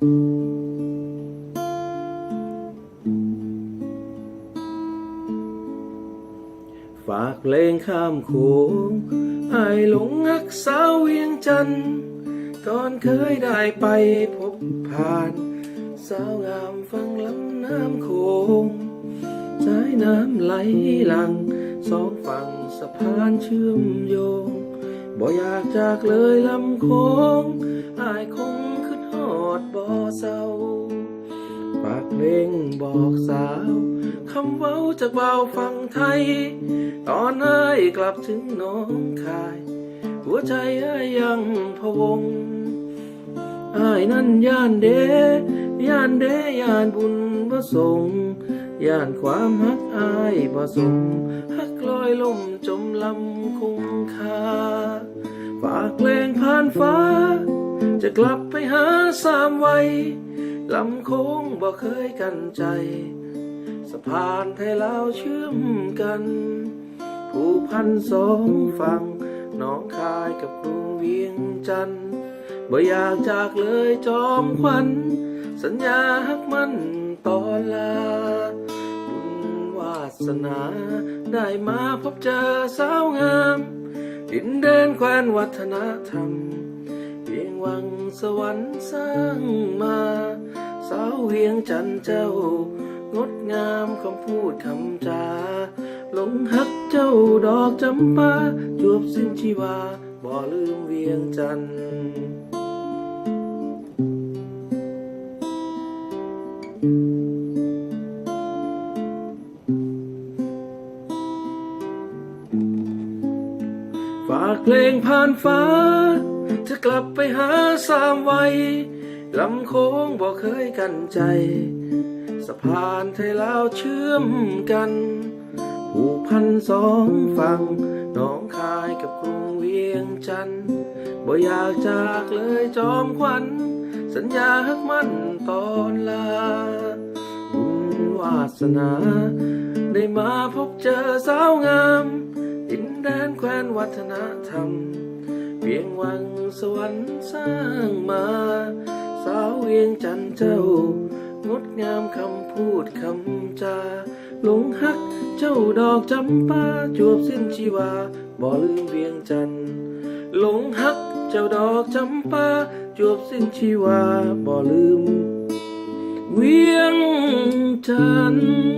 ฝากเพลงข้ามโขงให้หลงรักสาวเวียงจันทร์ตอนเคยได้ไปพบผ่าน สาวงามฟังลำน้ำโขงสายน้ำไหลหลัง สองฝั่งสะพานเชื่อมโยง บ่อยากจากเลยลำโขงอายคงขึ้นหอ ดบ่เศร้าปากเพลงบอกสาว คำเว้าจากเบาฟังไทย ตอนเอ้ยกลับถึงหน้องคาย หัวใจเอ้ยยังพวงอายนั้นย่านเดย่านเดย่านบุญประสงค์ย่านความฮักอายประสมฮักลอยลมจมลำคงคาฝากเพลงผ่านฟ้า จะกลับไปหาสามวัยลำโค้งบ่เคยกันใจ สะพานไทยลาวเชื่อมกัน ผู้พันสองฝั่งน้องคายกับกรุงเวียงจันทร์บ่อยากจากเลยจอมขวัญสัญญาฮักมันตอนลาบุญวาสนาได้มาพบเจอสาวงาม ดินแดนแคว้นวัฒนธรรม วังสวรรค์สร้างมา สาวเวียงจันเจ้า งดงามคำพูดคำจาหลงฮักเจ้าดอกจำปาจวบสิ้นชีวา บ่ลืมเวียงจันทร์ฝากเพลงผ่านฟ้า จะกลับไปหาสามวัยลำโค้งบอกเคยกันใจ สะพานไทยลาวเชื่อมกันผูกพันสองฝั่งน้องคายกับกรุงเวียงจันทร์บ่อยากจากเลยจอมขวัญสัญญาฮักมั่นตอนลา บุญวาสนา ได้มาพบเจอสาวงามดินแดนแคว้นวัฒนธรรม วียงวังสวรรค์สร้างมา สาวเวียงจันเจ้างดงามคำพูดคำจาหลงฮักเจ้าดอกจำปาจวบสิ้นชีวาบ่ลืมเวียงจันหลงฮักเจ้าดอกจำปาจวบสิ้นชีวาบ่ลืม เวียงจันทร์